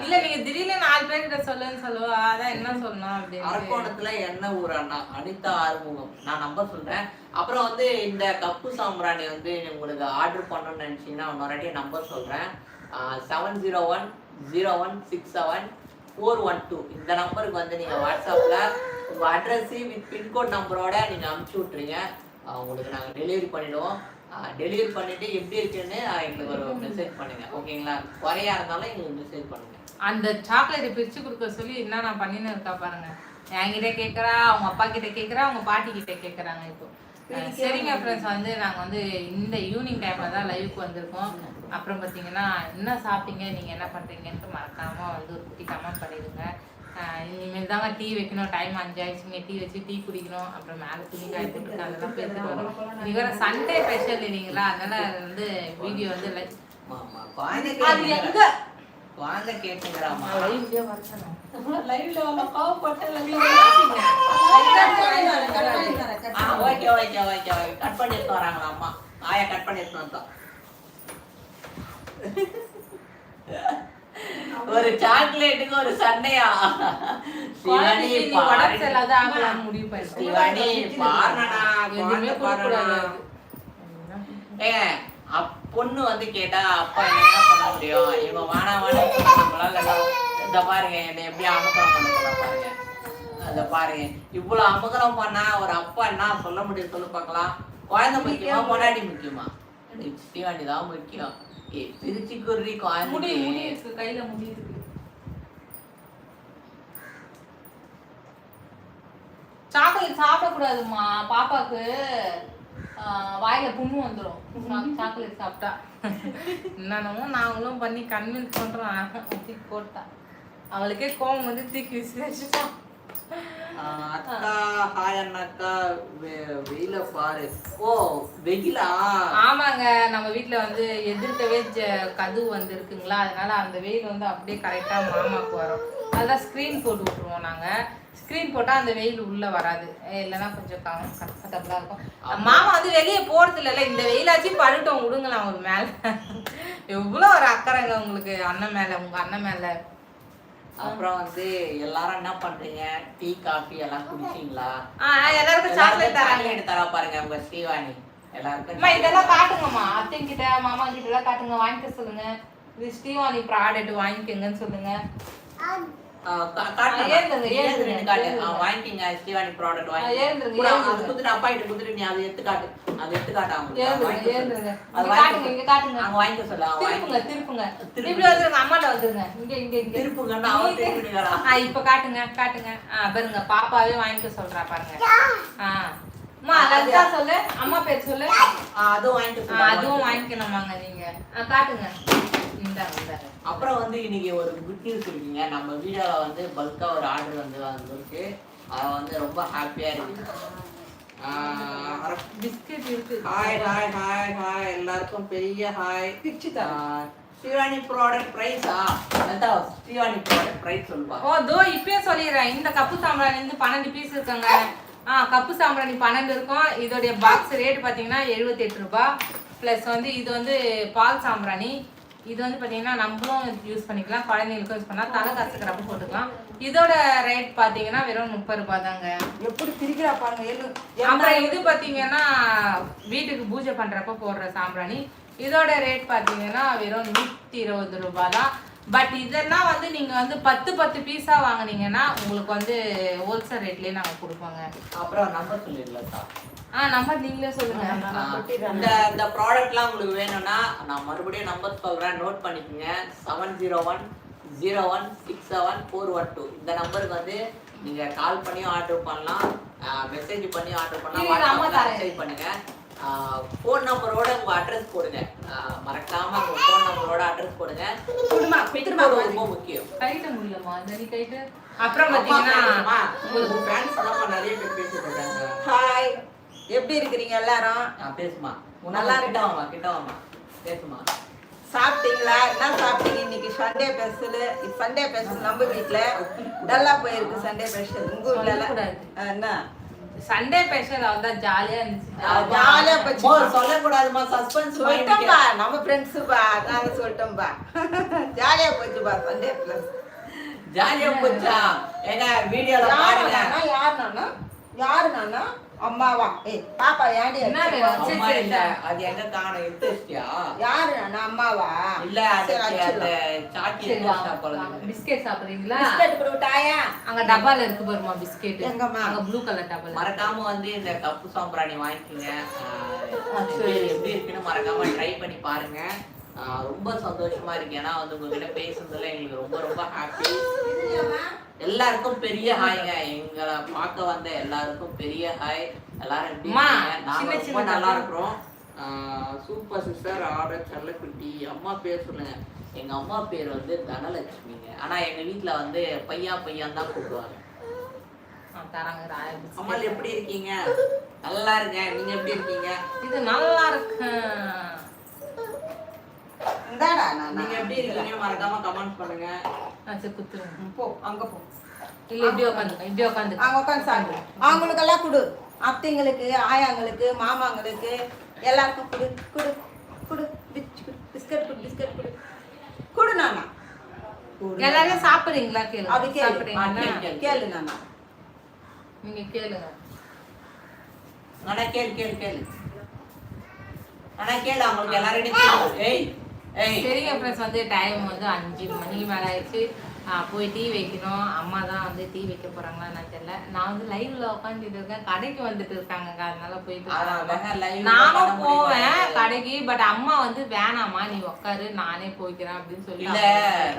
இல்ல நீங்க திடீர்னு நாலு பேர்கிட்ட சொல்லுன்னு சொல்லுவா அதான் என்ன சொல்லணும் அப்படின்னு.
அரக்கோணத்துல என்ன ஊர் அண்ணா? அனிதா ஆறுமுகம். நான் நம்பர் சொல்றேன். அப்புறம் வந்து இந்த கப்பு சாம்பிராணி வந்து உங்களுக்கு ஆர்டர் பண்ணணும்னு நினைச்சீங்கன்னா இன்னொரு நம்பர் சொல்றேன். Seven zero one zero one six seven four one two இந்த நம்பருக்கு வந்து நீங்க வாட்ஸ்அப்ல உங்க அட்ரஸ் வித் பின்கோட் நம்பரோட நீங்க அனுப்பிச்சு விட்ருங்க உங்களுக்கு நாங்க டெலிவரி பண்ணிடுவோம். டெலிவரி பண்ணிட்டு எப்படி இருக்குன்னு எங்களுக்கு ஒரு மெசேஜ் பண்ணுங்க. ஓகேங்களா? குறையா இருந்தாலும் எங்களுக்கு மெசேஜ் பண்ணுங்க.
அந்த சாக்லேட்டை பிரிச்சு கொடுக்க சொல்லி என்ன நான் பண்ணின்னு இருக்கா பாருங்க. என்கிட்ட கேக்குறா அவங்க அப்பா கிட்ட கேக்குறா அவங்க பாட்டி கிட்ட கேக்குறாங்க இப்போ. சரிங்க ஃப்ரெண்ட்ஸ் வந்து நாங்கள் வந்து இந்த ஈவினிங் டைமில் தான் லைவுக்கு வந்திருக்கோம். அப்புறம் பார்த்தீங்கன்னா என்ன சாப்பிட்டீங்க? நீங்கள் என்ன பண்ணுறீங்கன்ட்டு மறக்காமல் வந்து ஒரு குட்டி கமெண்ட் பண்ணிடுங்க. இனிமேல் தாங்க டீ வைக்கணும். டைம் அஞ்சாயிடுச்சுங்க. டீ வச்சு டீ குடிக்கணும். அப்புறம் மேலே துணி காய போட்டு அதெல்லாம் பேசிட்டு வரும். இன்னைக்கு வேறு சண்டே ஸ்பெஷல் இல்லைங்களா? அதனால வந்து வீடியோ வந்து லைக் அது. எங்க?
குழந்தை கேட்டுங்கிறாமா
லைவ்லேயே வரணும்
லைவ்ல உள்ள கோவப்பட்டு
ஆ, okay okay okay okay cut பண்ணி எடுத்து வராங்களா அம்மா ஆயா கட் பண்ணி எடுத்து வந்தோம் ஒரு சாக்லேட்டுக்கு ஒரு சண்டையா? சிவானி. சிவானி ஏங்க பொண்ணு வந்து கேட்டா அப்பா என்ன பண்ண முடியும்? இவங்க வானா வானா இந்த பாருங்க என்னை எப்படி அமக்கலம் பண்ண பாருங்க. அத பாருங்க இவ்வளவு அமக்கலம் பண்ணா ஒரு அப்பா என்ன சொல்ல முடியும் சொல்லு பார்க்கலாம். குழந்தை முக்கியமா பொண்டாட்டி முக்கியமா? சிவாண்டி தான் முக்கியம். குர்ரி
முடி முடி இருக்கு கையில முடி இருக்கு. சாக்லேட் சாப்பிடக்கூடாதும்மா பாப்பாக்கு ஆஹ், வாயில புண்ணு வந்துடும் சாக்லேட் சாப்பிட்டா. என்னென்னமோ நாங்களும் பண்ணி கன்வின்ஸ் பண்றோம் தூக்கி போட்டா அவளுக்கே கோவம் வந்து தூக்கி விசிரிச்சுட்டான்
அக்கா ஹாய் அண்ணாக்கா வெயில பாரு ஓ வெயிலா
ஆமாங்க நம்ம வீட்ல வந்து எதிர்க்கவே கதவு வந்து இருக்குங்களா அதனால அந்த வெயில் வந்து அப்படியே கரெக்டா மாமாக்கு வரும். அதான் ஸ்க்ரீன் போட்டு விட்டுருவோம் நாங்க. ஸ்க்ரீன் போட்டா அந்த வெயில் உள்ள வராது. இல்லைன்னா கொஞ்சம் கம்ஃபர்டபுளா இருக்கும். மாமா வந்து வெளியே போறது இல்லைல்ல. இந்த வெயிலாச்சும் படுட்டோம் விடுங்களேன் ஒரு மேல. எவ்வளவு ஒரு அக்கறைங்க உங்களுக்கு அண்ணன் மேல உங்க அண்ணன் மேல.
அப்புறம் வந்து எல்லாரும் என்ன பண்றீங்க? டீ காஃபி எல்லாம் குடிச்சீங்களா?
ஆஹ் எல்லாருக்கும் சாக்லேட்
சாக்லேட் தரா பாருங்க உங்க ஸ்ரீவாணி. எல்லாருக்கும்
அம்மா இதெல்லாம் காட்டுங்கம்மா. அத்தை கிட்ட மாமா கிட்ட எல்லாம் காட்டுங்க. வாங்கிக்க சொல்லுங்க. இது ஸ்ரீவாணி ப்ராடக்ட் வாங்கிக்கங்கன்னு சொல்லுங்க.
வாங்கிக்கங்க ப்ராடக்ட் வாங்கி அப்பா கிட்ட நீ அதை எடுத்து காட்டு அதை எடுத்து காட்டு
காட்டுங்க
அவங்க வாங்கிக்க சொல்லு
திருப்புங்க திருப்புங்க.
திருப்புங்க.
இப்படி வந்துருங்க அம்மாட்ட வந்துருங்க. இங்க இங்க இங்க.
அவன் திருப்பிடுங்கிறா
ஆ இப்ப காட்டுங்க காட்டுங்க. பாருங்க பாப்பாவே வாங்கிக்க சொல்றா பாருங்க. ஆ. அம்மா லலிதா சொல்லு. அம்மா பேர் சொல்லு.
அதுவும் வாங்கிக்க
ஆ,
சொல்லு
அதுவும் வாங்கிக்கணுமாங்க நீங்க. காட்டுங்க.
அப்புறம் வந்து இன்னைக்கு ஒரு குட் நியூஸ் இருக்குங்க. நம்ம வீடியோல வந்து பல்கா ஒரு ஆர்டர் வந்து வந்திருக்கு. அது வந்து ரொம்ப ஹாப்பியா இருக்கு.
பிஸ்கட் இருக்கு.
ஹாய் ஹாய் ஹாய் ஹாய் எல்லாருக்கும் பெரிய ஹாய் ஸ்ரீவாணி ப்ராடக்ட் பிரைஸா அதான் ஸ்ரீவாணி ப்ராடக்ட் பிரைஸ் சொல்லுவா.
ஓ தோ இப்பயே சொல்லிடுறேன். இந்த கப்பு சாம்பிராணி வந்து பன்னெண்டு பீஸ் இருக்குங்க. ஆ கப்பு சாம்பிராணி பன்னெண்டு இருக்கும். இதோடைய பாக்ஸ் ரேட் பார்த்தீங்கன்னா எழுபத்தெட்டு ரூபாய். ப்ளஸ் வந்து இது வந்து பால் சாம்பிராணி. இது வந்து பார்த்தீங்கன்னா நம்மளும் யூஸ் பண்ணிக்கலாம் குழந்தைங்களுக்கும் யூஸ் பண்ணலாம் தலை கசக்கிறப்ப போட்டுக்கலாம். இதோட ரேட் பார்த்தீங்கன்னா வெறும் முப்பது ரூபாய் தாங்க.
எப்படி பிரிக்கிறா பாருங்க
அப்புறம் இது பார்த்தீங்கன்னா வீட்டுக்கு பூஜை பண்ணுறப்ப போடுற சாம்பிராணி. இதோட ரேட் பார்த்தீங்கன்னா வெறும் நூற்றி இருபது ரூபாய் தான். பட் இதெல்லாம் வந்து நீங்கள் வந்து பத்து பத்து பீஸாக வாங்குனீங்கன்னா உங்களுக்கு வந்து ஹோல்சேல் ரேட்லேயே நாங்கள் கொடுப்போங்க.
அப்புறம் நம்பர் சொல்லிடலக்கா
ஆ நம்பர் நீங்களே சொல்லுங்க.
இந்த இந்த ப்ராடக்ட்லாம் உங்களுக்கு வேணும்னா நான் மறுபடியும் நம்பர் சொல்றேன். நோட் பண்ணிக்கோங்க. Seven zero one zero one six seven four one two இந்த நம்பருக்கு வந்து நீங்க கால் பண்ணி ஆர்டர் பண்ணலாம். மெசேஜ் பண்ணி ஆர்டர் பண்ணலாம்.
இது நம்ம
ஃபோன் நம்பரோட உங்க அட்ரஸ் போடுங்க. ஆஹ் மறக்காம உங்க ஃபோன் நம்பரோட அட்ரஸ் போடுங்க.
குடுமா
code ரொம்ப முக்கியம்.
கைட்ட முடியலம்மா இந்த நீ கைட்டு அப்புறம் பார்த்தீங்கன்னா
உங்களுக்கு ஃபேன்ஸ் எல்லாம் நிறைய பேர் பேசிட்டு இருக்காங்க
ஹாய் எப்படி இருக்கிறீங்க எல்லாரும்?
பேசுமா.
நல்லா
கிட்ட வாமா கிட்ட வாமா பேசுமா.
சாப்பிட்டீங்களா? என்ன சாப்பிட்டீங்க? இன்னைக்கு சண்டே ஸ்பெஷல் சண்டே ஸ்பெஷல் நம்ம வீட்ல. நல்லா போயிருக்கு சண்டே ஸ்பெஷல் உங்க வீட்ல எல்லாம்?
சொல்லக்கூடாது.
ஆ, என்ன?
சண்டே ஸ்பெஷல் வந்தா ஜாலியா இருந்துச்சு.
ஜாலியா போச்சு.
மோ, சொல்லக்கூடாதுமா சஸ்பென்ஸ்
சொல்லிட்டோம்பா நம்ம ஃப்ரெண்ட்ஸுப்பா அதனால சொல்லிட்டோம்பா. ஜாலியா போச்சுப்பா சண்டே பிளஸ்
ஜாலியா போச்சா? ஏங்க வீடியோல பாருங்க.
யார் நானா? யாரு நானா? அம்மாவா? ஏய் பாப்பா ஏன்டி
என்ன
அம்மா இல்ல. அது எங்க காணோம் எடுத்து
யாரு? நானா அம்மாவா?
இல்ல அதுக்கு அந்த
வாங்க.
இருக்கு.
பிஸ்கெட் சாப்பிடுறீங்களா?
பிஸ்கட் கொடுத்தாயா?
அங்க டப்பால இருக்கு பாருமா பிஸ்கெட்
எங்கம்மா?
அங்க ப்ளூ கலர் டப்பால
மறக்காம வந்து இந்த கப்பு சாம்பிராணி வாங்கிக்கோங்க. எப்படி இருக்குன்னு மறக்காம ட்ரை பண்ணி பாருங்க. ரொம்ப சந்தோஷமா இருக்கு. ஏன்னா வந்து உங்ககிட்ட பேசுனதுல எங்களுக்கு ரொம்ப ரொம்ப ஹாப்பி எல்லாருக்கும் பெரிய ஹாய்ங்க எங்களை பார்க்க வந்த எல்லாருக்கும் பெரிய ஹாய் எல்லாரும்
அம்மா?
நாங்க ரொம்ப நல்லா. இருக்கிறோம். சூப்பர் சிஸ்டர் ஆர்டர் செல்லக்குட்டி அம்மா பேர் சொல்லுங்க. எங்க அம்மா பேர் வந்து தனலட்சுமிங்க. ஆனா எங்க வீட்ல வந்து பையா பையான் தான் கூப்பிடுவாங்க.
biscuit.
எப்படி இருக்கீங்க? நல்லா இருக்கேன். நீங்க எப்படி இருக்கீங்க?
இது நல்லா இருக்கு
இந்தாடா நானா
நீங்க எப்படி இருக்கீங்க? மறக்காம கமெண்ட் பண்ணுங்க.
சரி குத்துருங்க.
போ. அங்க போ.
இல்ல இப்படி உட்காந்து இப்படி உட்காந்து
அங்க உட்காந்து சாப்பிடு. அவங்களுக்கெல்லாம் கொடு. அத்தைங்களுக்கு ஆயாங்களுக்கு மாமாங்களுக்கு எல்லாருக்கும் கொடு கொடு கொடு. பிஸ்கட் கொடு பிஸ்கட் கொடு. கொடு நானா.
எல்லாரும் சாப்பிடுறீங்களா? கேளு.
அப்படி கேளு.
கேளு.
நானா.
நீங்க கேளுங்க.
ஆனா கேளு கேளு கேளு. ஆனா கேளு அவங்களுக்கு எல்லாரும் ஏய்.
சரிங்க ஃப்ரெண்ட்ஸ் வந்து டைம் வந்து அஞ்சு மணி மேலே ஆயிடுச்சு. போய் டீ வைக்கணும். அம்மா தான் வந்து டீ வைக்க போறாங்களா நான் தெரியல. நான் வந்து லைவ்ல உட்காந்துட்டு இருக்கேன். கடைக்கு வந்துட்டு இருக்காங்கங்க அதனால போயிட்டு நானும்? போவேன் கடைக்கு. பட் அம்மா வந்து வேணாம்மா நீ உட்காரு நானே போய்க்கிறேன் அப்படின்னு சொல்லி
இல்ல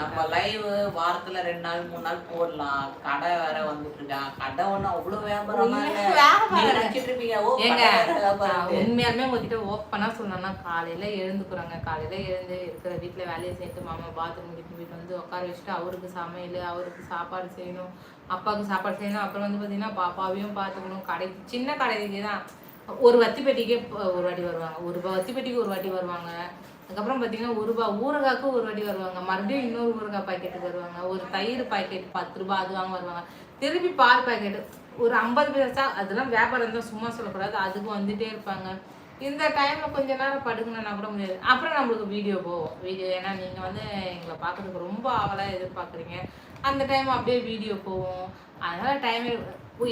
நம்ம லைவ் வாரத்துல ரெண்டு நாள் மூணு நாள் போடலாம். கடை வேற வந்துட்டு இருக்கான் கடை ஒண்ணும் அவ்வளவு வியாபாரமா
ஏங்க
இருக்கு.
உண்மையாலுமே உங்ககிட்ட ஓப்பனா சொன்னேன்னா காலையில எழுந்துக்குறாங்க. காலையில எழுந்து இருக்கிற வீட்டுல வேலையை சேர்த்து மாமா பாத்ரூம் வீட்டு வந்து உட்கார வச்சுட்டு அவருக்கு சமையல் அவருக்கு சாப்பாடு செய்யணும் அப்பாவுக்கு சாப்பாடு செய்யணும். அப்புறம் வந்து பார்த்திங்கன்னா பாப்பாவையும் பார்த்துக்கணும் கடை சின்ன கடைக்கு தான் ஒரு வத்தி பெட்டிக்கே ஒரு வாட்டி வருவாங்க. ஒரு ரூபா வத்தி பெட்டிக்கு ஒரு வாட்டி வருவாங்க. அதுக்கப்புறம் பார்த்தீங்கன்னா ஒரு ரூபா ஊறுகாய்க்கு ஒரு வாட்டி வருவாங்க. மறுபடியும் இன்னொரு ஊறுகாய் பாக்கெட்டுக்கு வருவாங்க. ஒரு தயிர் பாக்கெட் பத்து ரூபாய் அது வாங்க வருவாங்க. திருப்பி பால் பாக்கெட்டு. ஒரு ஐம்பது பைசா அதெல்லாம் வியாபாரம் தான் சும்மா சொல்லக்கூடாது. அதுக்கு வந்துட்டே இருப்பாங்க. இந்த டைமில் கொஞ்ச நேரம் படுக்கணும்னா கூட முடியாது. அப்புறம் நம்மளுக்கு வீடியோ போவோம் வீடியோ ஏன்னா நீங்கள் வந்து எங்களை பார்க்கறதுக்கு ரொம்ப ஆவலாக எதிர்பார்க்குறீங்க. அந்த டைம் அப்படியே வீடியோ போவோம் அதனால டைமே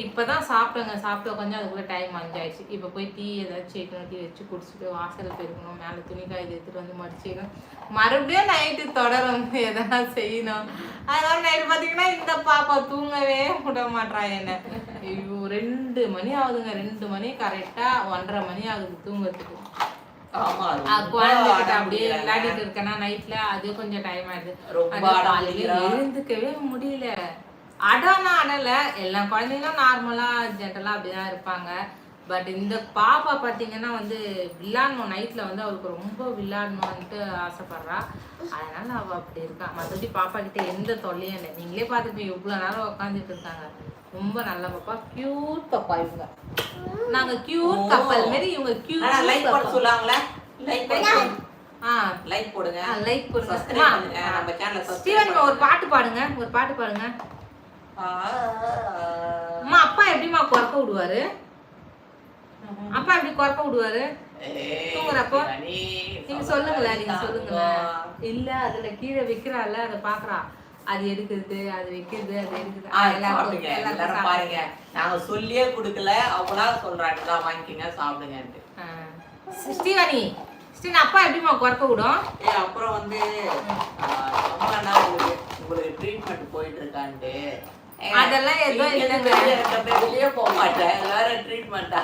இப்பதான் சாப்பிட்டோங்க. சாப்பிட்ட கொஞ்சம் அதுக்குள்ளே டைம் அஞ்சாயிடுச்சு. இப்போ போய் டீ ஏதாச்சும் வைக்கணும் டீ வச்சு குடிச்சிட்டு வாசலில் போயிருக்கணும் மேலே துணி காய் எடுத்துகிட்டு வந்து மடிச்சிக்கணும் மறுபடியும் நைட்டு தொடர் வந்து எதனா செய்யணும். அதனால நைட்டு பார்த்தீங்கன்னா இந்த பாப்பா தூங்கவே விட மாட்றா என்ன. ஐயோ ரெண்டு மணி ஆகுதுங்க. ரெண்டு மணி கரெக்டாக ஒன்றரை மணி ஆகுது தூங்குறதுக்கு. குழந்தைகிட்ட
அடம்
அப்படியே
பிடிக்கிறாங்க.
விளையாடிட்டு இருக்கேன்னா நைட்ல அது கொஞ்சம் டைம் ஆயிடுது.
ரொம்ப
அது
அடம்
காலையில
பிடிக்கிறா.
எழுந்துக்கவே முடியல. அடம்னா அடல. எல்லா குழந்தைங்களும் நார்மலா ஜென்ரலா அப்படிதான் இருப்பாங்க. பட் இந்த பாப்பா பாத்தீங்கன்னா வந்து விளையாடணும். நைட்ல வந்து அவளுக்கு ரொம்ப விளையாடணும்ட்டு ஆசைப்படுறா. அதனால அவ அப்படி இருக்கா. மற்றபடி பாப்பா கிட்ட எந்த தொல்லையும் இல்லை. நீங்களே பார்த்துப்பீங்க இவ்வளவு நேரம் உட்காந்துட்டு இருக்காங்க. ரொம்ப நல்ல பாப்பா. கியூட் பாப்பா இவங்க. நாங்க கியூட். கப்பல் மாரி இவங்க
ஆனா லைக் போட
கியூட்
சொல்லாங்களே? லைக் போடுங்க.
ஆ
லைக் போடுங்க.
லைக் பண்ணுங்க.
நம்ம சேனலை
ஸ்டீவன் ஒரு. பாட்டு பாடுங்க. ஒரு பாட்டு பாடுங்க. அம்மா அப்பா எப்படிம்மா குறக்க விடுவாரு? அப்பா எப்படி குறக்க விடுவாரு? தூங்குறப்போ? நீங்க சொல்லுங்களேன் நீங்க. சொல்லுங்களேன். இல்ல அதுல கீழே வைக்கிறாள் அதை பாக்குறா. அது எடுக்கிறது அது வைக்கிறது அது எடுக்கிறது.
எல்லாரும். பாருங்க. நாங்க சொல்லியே கொடுக்கல. அவங்களா சொல்றாங்க. "இந்தா வாங்கிக்கங்க சாப்பிடுங்கன்ட்டு.
ஸ்ரீவாணி ஸ்ரீன் அப்பா எப்படிம்மா குறக்க விடும்?
அப்புறம் வந்து கமலண்ணா உங்களுக்கு உங்களுக்கு ட்ரீட்மெண்ட் போயிட்டு இருக்கான்ட்டு
அதெல்லாம் எதுவும் இல்லைங்க.
வெளியே போக மாட்டேன். வேற ட்ரீட்மெண்ட்டா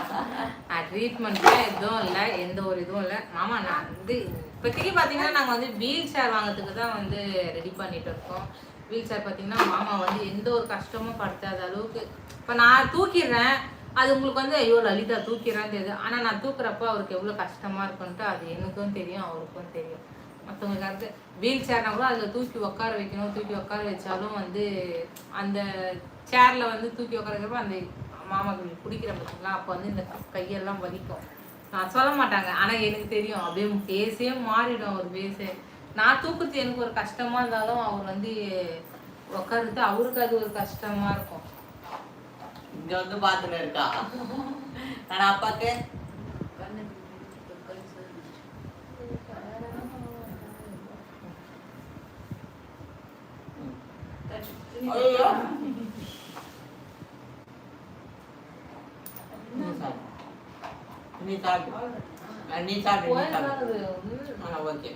ட்ரீட்மெண்ட்லாம் எதுவும் இல்லை. எந்த ஒரு இதுவும் இல்லை. மாமா நான் வந்து இப்போதைக்கு பார்த்தீங்கன்னா நாங்கள் வந்து வீல் சேர் வாங்குறதுக்கு தான் வந்து ரெடி பண்ணிட்டு இருக்கோம். வீல் சேர் பார்த்தீங்கன்னா மாமா வந்து எந்த ஒரு கஷ்டமும் படுத்தாத அளவுக்கு இப்போ நான் தூக்கிடுறேன் அது உங்களுக்கு வந்து ஐயோ லலிதா தூக்கிறேன்னு தெரியுது. ஆனால் நான் தூக்குறப்போ அவருக்கு எவ்வளோ கஷ்டமாக இருக்குன்ட்டு அது எனக்கும் தெரியும் அவருக்கும் தெரியும். மற்றவங்களுக்கு அடுத்து வீல் சேர்னா கூட அதில் தூக்கி உட்கார வைக்கணும் தூக்கி உட்கார வச்சாலும் வந்து அந்த சேரில் வந்து தூக்கி உட்கார வைக்கிறப்ப அந்த மாமாக்கு பிடிக்கிற பார்த்தீங்களா அப்போ வந்து இந்த கையெல்லாம் வலிக்கும். நான் சொல்ல மாட்டாங்க ஆனால் எனக்கு தெரியும் அப்படியே பேசே மாறிடும் ஒரு பேசே. நான் தூக்குறது எனக்கு ஒரு கஷ்டமா இருந்தாலும் அவர் வந்து உட்காருறது அவருக்கு அது ஒரு கஷ்டமா இருக்கும்.
இங்க வந்து பார்த்துட்டு இருக்கா? ஆனா அப்பாக்கு? ஐயோ. நீ சாப்பிடு. நீ சாப்பிடு. அஹ் நீ சாப்பிடு நீ சாப்பிடு. ஆ, ஓகே.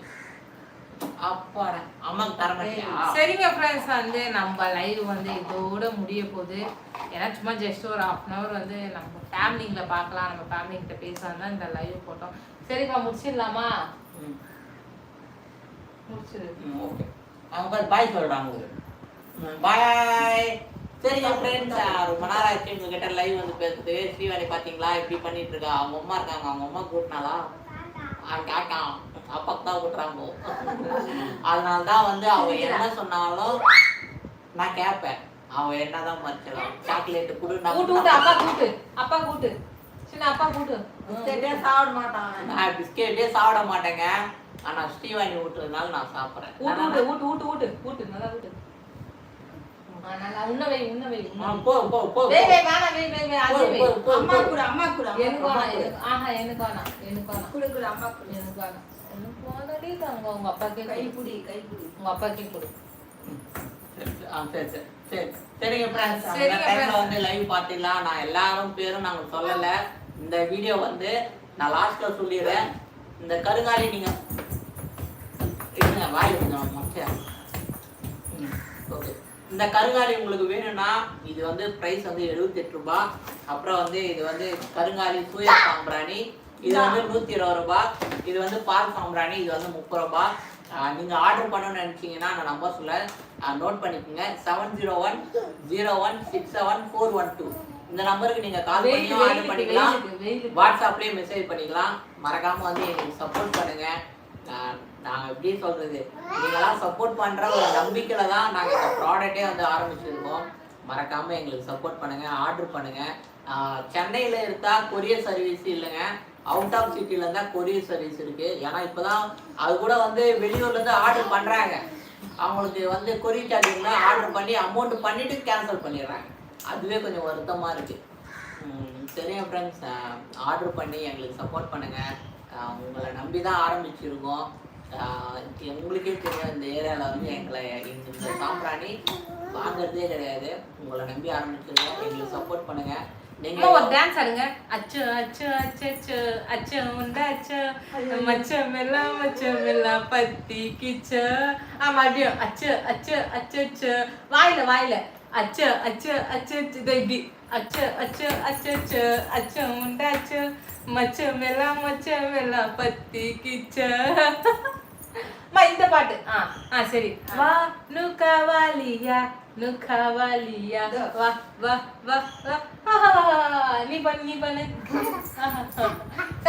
அப்பாடா. அம்மாக்கு தர மாட்டியா
சரிங்க ஃப்ரெண்ட்ஸ் வந்து நம்ம லைவ் வந்து இதோட முடிய போகுது. ஏன்னா சும்மா ஜஸ்ட் ஒரு ஹாஃப் அன் ஹவர் வந்து நம்ம ஃபேமிலிங்களை பார்க்கலாம். நம்ம ஃபேமிலி கிட்ட பேசலாம் தான் இந்த லைவ் போட்டோம். சரிப்பா முடிச்சிடலாமா? முடிச்சிடு.
ஓகே. அவங்க பேர் பாய் சொல்றாங்க பாய் சரிங்க ஃப்ரெண்ட்ஸ் ரொம்ப நேரம் ஆச்சு உங்ககிட்ட லைவ் வந்து பேசுது ஸ்ரீவாணி பாத்தீங்களா? எப்படி பண்ணிட்டு இருக்கா? அவங்க அம்மா இருக்காங்க. அவங்க அம்மா கூட்டினாலா காக்கா அப்பாக்கு தான் கூட்டுறாங்க அதனால தான் வந்து அவ என்ன சொன்னாலும் நான் கேட்பேன். அவ என்னதான் மறைச்சிடலாம் சாக்லேட் கொடு
கூட்டு கூட்டு அப்பா கூட்டு அப்பா கூட்டு. சின்ன அப்பா கூட்டு.
பிஸ்கெட்டே சாப்பிட மாட்டான். அவன்.
நான் பிஸ்கெட்டே சாப்பிட மாட்டேங்க. ஆனா ஸ்ரீவாணி ஊட்டுறதுனால நான் சாப்பிட்றேன்.
ஊட்டு ஊட்டு ஊட்டு ஊட்டு ஊட்டு. நல்லா ஊட்டு.
நான் எல்லாரும் பேரும் நாங்க சொல்லல. இந்த வீடியோ வந்து நான் லாஸ்ட்ல சொல்லிடுறேன். இந்த கருங்காலி நீங்க வாயில் கொஞ்சம் மொச்சையா ம், okay. இந்த கருங்காலி உங்களுக்கு வேணும்னா இது வந்து பிரைஸ் வந்து 78 ரூபாய் அப்புறம் வந்து இது வந்து கருங்காலி சூய சாம்பிராணி இது வந்து நூத்தி இருபது ரூபாய் இது வந்து பால் சாம்பிராணி இது வந்து முப்பது ரூபாய் ஆஹ் நீங்க ஆர்டர் பண்ணணும்னு நினைச்சீங்கன்னா நான் நம்பர் சொல்ல நோட் பண்ணிக்கோங்க. Seven zero one zero one six seven four one two இந்த நம்பருக்கு நீங்க கால் பண்ணியும் ஆர்டர் பண்ணிக்கலாம். வாட்ஸ்அப்லயே மெசேஜ் பண்ணிக்கலாம். மறக்காம வந்து எங்களுக்கு சப்போர்ட் பண்ணுங்க. நாங்கள் நாங்க எப்படி சொல்றது? நீங்களாம் சப்போர்ட் பண்ற ஒரு நம்பிக்கையில தான் நாங்க இந்த ப்ராடக்ட்டே வந்து ஆரம்பிச்சிருக்கோம். மறக்காம எங்களுக்கு சப்போர்ட் பண்ணுங்க ஆர்டர் பண்ணுங்க. சென்னையில் சென்னையில இருந்தா கொரியர் சர்வீஸ் இல்லைங்க. அவுட் ஆஃப் சிட்டில இருந்தா கொரியர் சர்வீஸ் இருக்கு. ஏன்னா இப்பதான் அது கூட வந்து வெளியூர்ல இருந்து ஆர்டர் பண்றாங்க. அவங்களுக்கு வந்து கொரியர் சார்ஜிங்ல ஆர்டர் பண்ணி அமௌண்ட் பண்ணிட்டு கேன்சல் பண்ணிடுறாங்க. அதுவே கொஞ்சம் வருத்தமா இருக்கு. ம், சரிங்க ஃப்ரெண்ட்ஸ் ஆர்டர் பண்ணி எங்களுக்கு சப்போர்ட் பண்ணுங்க. உங்களை நம்பி தான் ஆரம்பிச்சிருக்கோம். உங்களுக்கே தெரியும் இந்த ஏரியாவில் வந்து எங்களை இந்த சாம்பிராணி வாங்குறதே கிடையாது. உங்களை நம்பி ஆரம்பிச்சிருங்க. எங்களுக்கு சப்போர்ட் பண்ணுங்க.
நீங்க ஒரு டான்ஸ் ஆடுங்க. அச்சு அச்சு அச்சு அச்சு அச்சு முண்ட அச்சு. மச்சம் எல்லாம் மச்சம் எல்லாம் பத்தி கிச்ச. ஆ மறுபடியும் அச்சு அச்சு அச்சு அச்சு. வாயில வாயில. அச்சு அச்சு அச்சு அச்சு இதோ இப்படி. அச்சு அச்சு அச்சு அச்சு அச்சு உண்ட அச்சு. மச்சம் எல்லாம் மச்சம் எல்லாம் பத்தி கிச்ச. இந்த பாட்டு. ஆ. ஆ சரி. வா நு கவாலியா நு கவாலியா வா வா வா வா நீ பண்ணு நீ பண்ணு.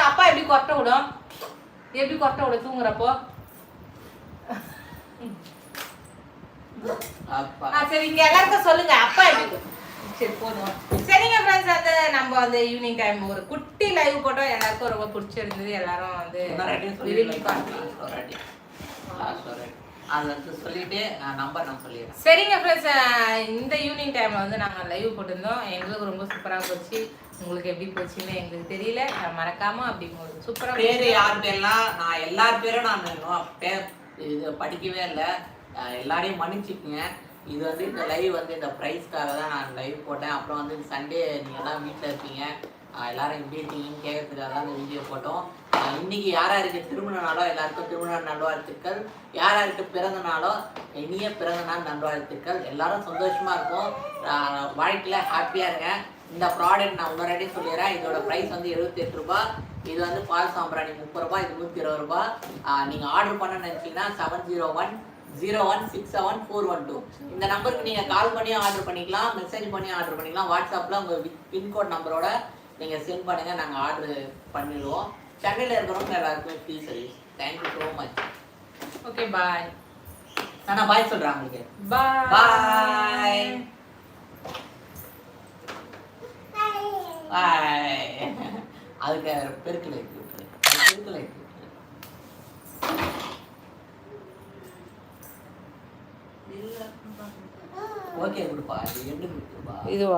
அப்பா எப்படி கொட்டை விடும்? எப்படி கொட்டை விடும் தூங்குறப்போ?
அப்பா.
ஆ சரி இங்க எல்லாருக்கும் சொல்லுங்க. அப்பா எப்படி சரி போதும். வந்து நம்ம வந்து ஈவினிங் டைம் ஒரு குட்டி லைவ் போட்டோம் எல்லாருக்கும் ரொம்ப பிடிச்சிருந்தது. எல்லாரும் வந்து விரும்பி. பார்க்கலாம்.
அது வந்து சொல்லிட்டு நம்பர் நான் சொல்லிடுறேன்.
சரிங்க ஃப்ரெண்ட்ஸ் இந்த ஈவினிங் டைம்ல வந்து நாங்கள் லைவ் போட்டிருந்தோம். எங்களுக்கு ரொம்ப சூப்பராக போச்சு. உங்களுக்கு எப்படி போச்சுன்னு எங்களுக்கு தெரியல. மறக்காம அப்படி உங்களுக்கு சூப்பராக
பேரு யார் பேர்லாம் நான் எல்லார் பேரும் நான் இது படிக்கவே இல்லை. எல்லாரையும் மன்னிச்சுக்குங்க. இது வந்து இந்த லைவ் வந்து இந்த ப்ரைஸ்க்காக தான் நான் லைவ் போட்டேன். அப்புறம் வந்து சண்டே நீங்கள் எல்லாம் வீட்டில் இருப்பீங்க. எல்லாரும் எப்படி இருக்கீங்கன்னு கேட்கறதுக்காக தான் இந்த வீடியோ போட்டோம். இன்னைக்கு யார் யாருக்கு திருமண நாளோ எல்லாருக்கும் திருமண நல்வாழ்த்துக்கள். யார் யாருக்கு பிறந்த நாளோ இனிய பிறந்த நாள் நல்வாழ்த்துக்கள். எல்லாரும் சந்தோஷமா இருக்கும் வாழ்க்கையில் ஹாப்பியாக இருங்க. இந்த ப்ராடக்ட் நான் இன்னொரு சொல்லிடுறேன். இதோட ப்ரைஸ் வந்து 78 ரூபாய். இது வந்து பால் சாம்பிராணி முப்பது ரூபா இது நூற்றி இருபது ரூபாய். நீங்கள் ஆர்டர் பண்ண நினைச்சீங்கன்னா seven zero one zero one six seven four one two இந்த நம்பருக்கு நீங்க கால் பண்ணி ஆர்டர் பண்ணிக்கலாம் மெசேஜ் பண்ணி ஆர்டர் பண்ணிக்கலாம். வாட்ஸ்அப்ல உங்க பின்கோட் நம்பரோட நீங்க சென்ட் பண்ணுங்க நாங்க ஆர்டர் பண்ணிடுவோம். சென்னையில் இருக்கிறவங்க எல்லாருக்குமே free service thank you so much
okay bye
நான் பாய் சொல்றேன் உங்களுக்கு.
பாய்
பாய் அதுக்கு பெருக்கலை பெருக்கலை. ஓகே கொடுப்பா. அது எண்டு கொடுத்துருப்பா.
இது